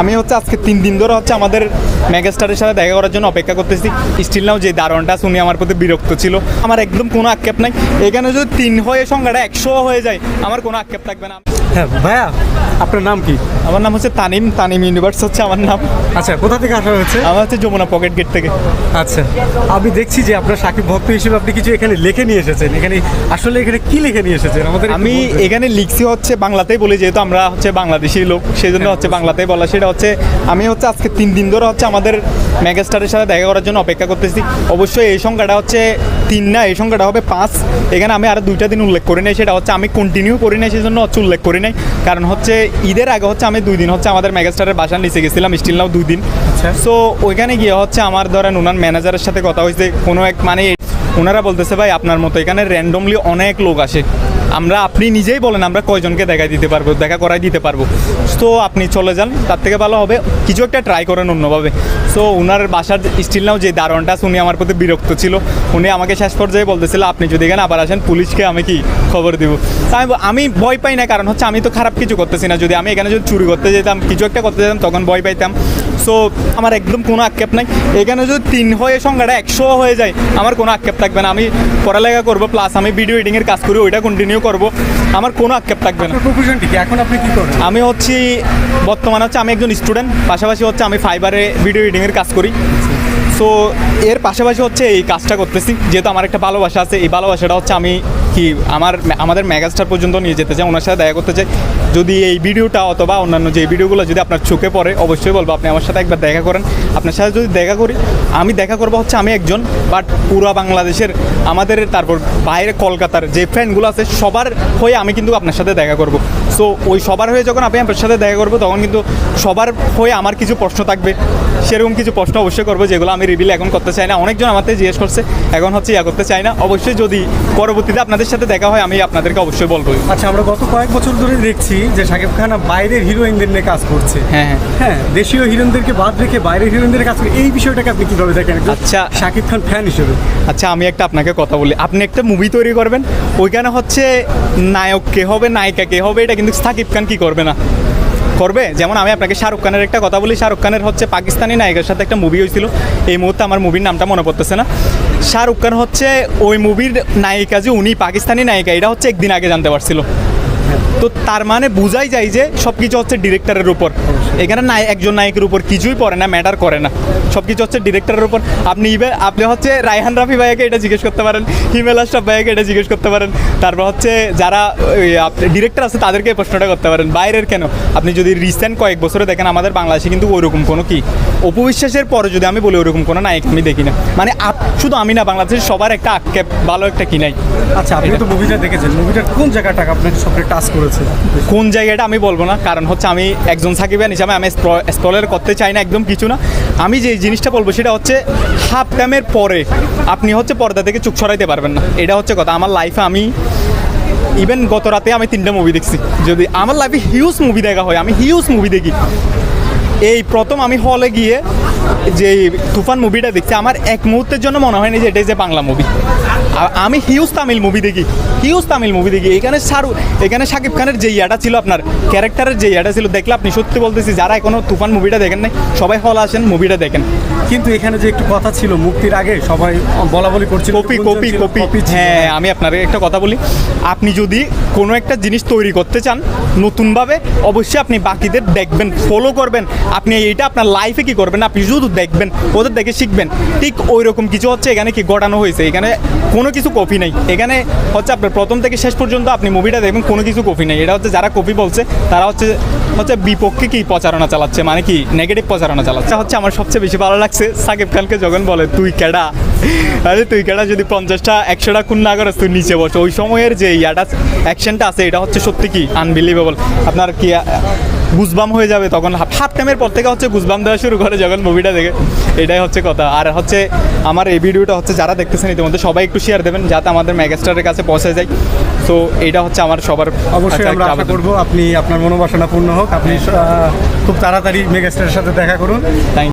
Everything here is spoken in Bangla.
আমি হচ্ছে আজকে তিন দিন ধরে হচ্ছে আমাদের মেগাস্টারের সাথে দেখা করার জন্য অপেক্ষা করতেছি। স্টিল নাও যে দারোয়ানটা শুনি আমার প্রতি বিরক্ত ছিল। আমার একদম কোনো আক্ষেপ নাই। এখানে যদি তিন হয়ে সংখ্যাটা একশো হয়ে যায় আমার কোনো আক্ষেপ থাকবে না। হ্যাঁ ভাইয়া আপনার নাম কি? আমার নাম হচ্ছে তানিম। তানিম ইউনিভার্স হচ্ছে আমার নাম। আচ্ছা কোথা থেকে আসা হয়েছে? আমার হচ্ছে যমুনা পকেট গেট থেকে। আচ্ছা আমি দেখছি যে আপনার সাকিব ভক্ত হিসেবে আপনি কিছু এখানে লিখে নিয়ে এসেছেন। এখানে আসলে এখানে কি লিখে নিয়ে এসেছেন? আমাদের আমি এখানে লিখছি হচ্ছে বাংলাতেই বলি যেহেতু আমরা হচ্ছে বাংলাদেশি লোক সেই জন্য হচ্ছে বাংলাতেই বলা সেটা হচ্ছে আমি হচ্ছে আজকে তিন দিন ধরে হচ্ছে আমাদের মেগাস্টারের সাথে দেখা করার জন্য অপেক্ষা করতেছি। অবশ্যই এই সংখ্যাটা হচ্ছে তিন না এই সংখ্যাটা হবে পাঁচ। এখানে আমি আরও দুইটা দিন উল্লেখ করি নাই সেটা হচ্ছে আমি কন্টিনিউ করি নাই সেই জন্য হচ্ছে উল্লেখ করি নাই। কারণ হচ্ছে ঈদের আগে হচ্ছে আমি দুই দিন হচ্ছে আমাদের মেগাস্টারের বাসার নিচে গেছিলাম স্টিল নাও দুই দিন। আচ্ছা। সো ওইখানে গিয়ে হচ্ছে আমার ধরেন ওনার ম্যানেজারের সাথে কথা হয়েছে কোনো এক মানে ওনারা বলতেছে, ভাই, আপনার মতো এখানে র্যান্ডমলি অনেক লোক আসে। আমরা, আপনি নিজেই বলেন, আমরা কয়জনকে দেখা দিতে পারব, দেখা করাই দিতে পারব। তো আপনি চলে যান, তার থেকে ভালো হবে। কিছু একটা ট্রাই করেন অন্যভাবে। সো ওনার বাসার স্টিল নাও যে দারোয়ানটা উনি আমার প্রতি বিরক্ত ছিল। উনি আমাকে শেষ পর্যায়ে বলতেছিল, আপনি যদি এখানে আবার আসেন, পুলিশকে আমি কি খবর দিব? আমি আমি ভয় পাই না, কারণ হচ্ছে আমি তো খারাপ কিছু করতেছি না। যদি আমি এখানে যদি চুরি করতে যেতাম, কিছু একটা করতে যেতাম, তখন ভয় পাইতাম। সো আমার একদম কোনো আক্ষেপ নাই। এখানে যদি তিন হয়ে সংখ্যাটা একশো হয়ে যায় আমার কোনো আক্ষেপ থাকবে না। আমি পড়ালেখা করব প্লাস আমি ভিডিও এডিংয়ের কাজ করি ওইটা কন্টিনিউ করব। আমার কোনো আক্ষেপ থাকবে না। প্রফেশনটি কি? এখন আপনি কি করেন? আমি হচ্ছি বর্তমানে হচ্ছে আমি একজন স্টুডেন্ট পাশাপাশি হচ্ছে আমি ফাইবারে ভিডিও এডিংয়ের কাজ করি। সো এর পাশাপাশি হচ্ছে এই কাজটা করতেছি। যেহেতু আমার একটা ভালোবাসা আছে এই ভালোবাসাটা হচ্ছে আমি কি আমার আমাদের মেগাস্টার পর্যন্ত নিয়ে যেতে চাই, ওনার সাথে দেখা করতে চাই। যদি এই ভিডিওটা অথবা অন্যান্য যে ভিডিওগুলো যদি আপনার চোখে পড়ে, অবশ্যই বলব, আপনি আমার সাথে একবার দেখা করেন। আপনার সাথে যদি দেখা করি, আমি দেখা করব হচ্ছে আমি একজন বাট পুরো বাংলাদেশের আমাদের তারপর বাইরে কলকাতার যে ফ্রেন্ডগুলো আছে, সবার হয়ে আমি কিন্তু আপনার সাথে দেখা করব। সো ওই সবার হয়ে যখন আপনি আপনার সাথে দেখা করব, তখন কিন্তু সবার হয়ে আমার কিছু প্রশ্ন থাকবে। সেরকম কিছু প্রশ্ন অবশ্যই করব, যেগুলো আমি রিভিল এখন করতে চাই না। অনেকজন থেকে জিজ্ঞেস করছে, এখন হচ্ছে ইয়া করতে চাই না। অবশ্যই যদি পরবর্তীতে আপনাদের সাথে দেখা হয় আমি আপনাদেরকে অবশ্যই বলব। আচ্ছা আমরা গত কয়েক বছর ধরে দেখছি যে শাকিব খান বাইরের হিরোইনদের নিয়ে কাজ করছে। হ্যাঁ হ্যাঁ। হ্যাঁ দেশীয় হিরোইনদেরকে বাদ রেখে বাইরের হিরোইনদের কাজ করে এই বিষয়টাকে আপনি কীভাবে দেখেন? আচ্ছা। শাকিব খান ফ্যান হিসেবে। আচ্ছা আমি একটা আপনাকে কথা বলি। আপনি একটা মুভি তৈরি করবেন ওইখানে হচ্ছে নায়ক কে হবে নায়িকা কে হবে এটা কিন্তু শাকিব খান কি করবে না? করবে? যেমন আমি আপনাকে শাহরুখ খানের একটা কথা বলি, শাহরুখ খানের হচ্ছে পাকিস্তানি নায়কের সাথে একটা মুভি হয়েছিল। এই মুহূর্তে আমার মুভির নামটা মনে পড়তেছে না। শাহরুখ খান হচ্ছে ওই মুভির নায়িকা যে, উনি পাকিস্তানি নায়িকা, এটা হচ্ছে একদিন আগে জানতে পারছিল। তো তার মানে বোঝাই যায় যে সব কিছু হচ্ছে ডিরেক্টরের উপর। এখানে নাই একজন নায়কের উপর কিছুই পড়ে না ম্যাটার করে না। সব কিছু হচ্ছে ডিরেক্টরের উপর। আপনি ইবে আপনি হচ্ছে রায়হান রাফি ভাইয়াকে এটা জিজ্ঞেস করতে পারেন হিমেল আশরাফ ভাইয়াকে এটা জিজ্ঞেস করতে পারেন। তারপর হচ্ছে যারা ডিরেক্টর আছে তাদেরকে প্রশ্নটা করতে পারেন। বাইরের কেন? আপনি যদি রিসেন্ট কয়েক বছরে দেখেন আমাদের বাংলাদেশে কিন্তু ওইরকম কোনো কি? অপবিশ্বাসের পরে যদি আমি বলি ওরকম কোনো নায়ক আমি দেখি না। মানে শুধু আমি না বাংলাদেশের সবার একটা আক্ষেপ ভালো একটা কি নাই? আচ্ছা আপনি তো মুভিটা দেখেছেন। মুভিটার কোন জায়গাটা আপনাকে সবচেয়ে টাচ করেছে। কোন জায়গাটা আমি বলব না, কারণ হচ্ছে আমি একজন সাকিবিয়ান হিসাবে আমি স্পলের করতে চাই না, একদম কিছু না। আমি যে জিনিসটা বলব সেটা হচ্ছে, হাফ টাইমের পরে আপনি হচ্ছে পর্দা থেকে চুপ সরাইতে পারবেন না। এটা হচ্ছে কথা। আমার লাইফে আমি ইভেন গত রাতে আমি তিনটা মুভি দেখছি। যদি আমার লাইফে হিউজ মুভি দেখা হয়, আমি হিউজ মুভি দেখি। এই প্রথম আমি হলে গিয়ে যে তুফান মুভিটা দেখছি আমার এক মুহূর্তের জন্য মনে হয়নি যে এটাই যে বাংলা মুভি আমি হিউজ তামিল মুভি দেখি হিউজ তামিল মুভি দেখি। এখানে শাহরুখ এখানে শাকিব খানের যে ইয়াটা ছিল আপনার ক্যারেক্টারের যে ইয়াটা ছিল দেখলে আপনি সত্যি বলতেছি যারা এখনও তুফান মুভিটা দেখেন নাই সবাই হল আসেন মুভিটা দেখেন। কিন্তু এখানে যে একটু কথা ছিল মুক্তির আগে সবাই বলা বলি করছিল কপি কপি কপি। হ্যাঁ আমি আপনার একটা কথা বলি আপনি যদি কোনো একটা জিনিস তৈরি করতে চান নতুনভাবে অবশ্যই আপনি বাকিদের দেখবেন ফলো করবেন। আপনি এইটা আপনার লাইফে কি করবেন আপনি শুধু দেখবেন, ওদের দেখে শিখবেন। ঠিক ওই রকম কিছু হচ্ছে, এখানে কি গড়ানো হয়েছে? এখানে কোনো কিছু কপি নেই। এখানে হচ্ছে আপনার প্রথম থেকে শেষ পর্যন্ত আপনি মুভিটা দেখবেন, কোনো কিছু কপি নেই। এটা হচ্ছে যারা কপি বলছে, তারা হচ্ছে হচ্ছে বিপক্ষে কি প্রচারণা চালাচ্ছে? মানে কি নেগেটিভ প্রচারণা চালাচ্ছে? হচ্ছে আমার সবচেয়ে বেশি ভালো লাগছে। সাকিব খানকে যখন বলে, তুই কেডা? আরে, তুই কেডা যদি পঞ্চাশটা, একশোটা খুন না করিস, তুই নিচে বসে। ওই সময়ের যে ইয়াটা অ্যাকশনটা আছে, এটা হচ্ছে সত্যি কি? আনবিলিভেবল আপনার কি গুজবাম হয়ে যাবে তখন হাফ টাইমের পর থেকে হচ্ছে গুজবাম দেওয়া শুরু করে যখন মুভিটা দেখে। এটাই হচ্ছে কথা। আর হচ্ছে আমার এই ভিডিওটা হচ্ছে যারা দেখতেছেন ইতিমধ্যে সবাই একটু শেয়ার দেবেন যাতে আমাদের ম্যাগাস্টারের কাছে পৌঁছে যায়। তো এইটা হচ্ছে আমার সবার অবশ্যই আমরা আশা। করব আপনি আপনার মনোবাসনা পূর্ণ হোক। আপনি খুব তাড়াতাড়ি ম্যাগাস্টারের সাথে দেখা করুন। থ্যাংক.